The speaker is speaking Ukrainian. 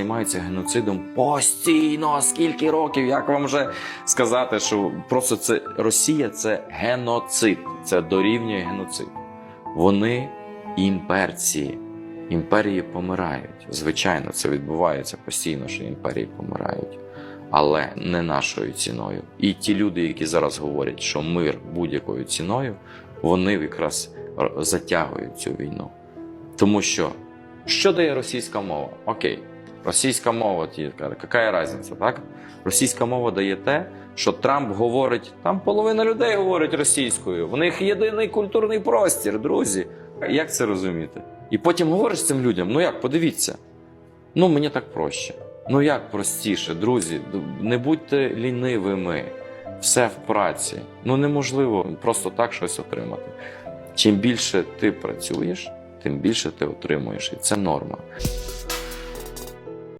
займаються геноцидом постійно. Скільки років? Як вам вже сказати, що просто це Росія це геноцид, це дорівнює геноцид. Вони імперці. Імперії помирають. Звичайно, це відбувається постійно, що імперії помирають, але не нашою ціною. І ті люди, які зараз говорять, що мир будь-якою ціною, вони якраз затягують цю війну. Тому що що дає російська мова? Окей, російська мова, ті каже, яка різниця, так? Російська мова дає те, що Трамп говорить, там половина людей говорить російською. В них єдиний культурний простір, друзі. Як це розуміти? І потім говориш цим людям: ну як, подивіться, ну мені так проще. Ну як простіше, друзі, не будьте лінивими. Все в праці. Ну неможливо просто так щось отримати. Чим більше ти працюєш, тим більше ти отримуєш, і це норма.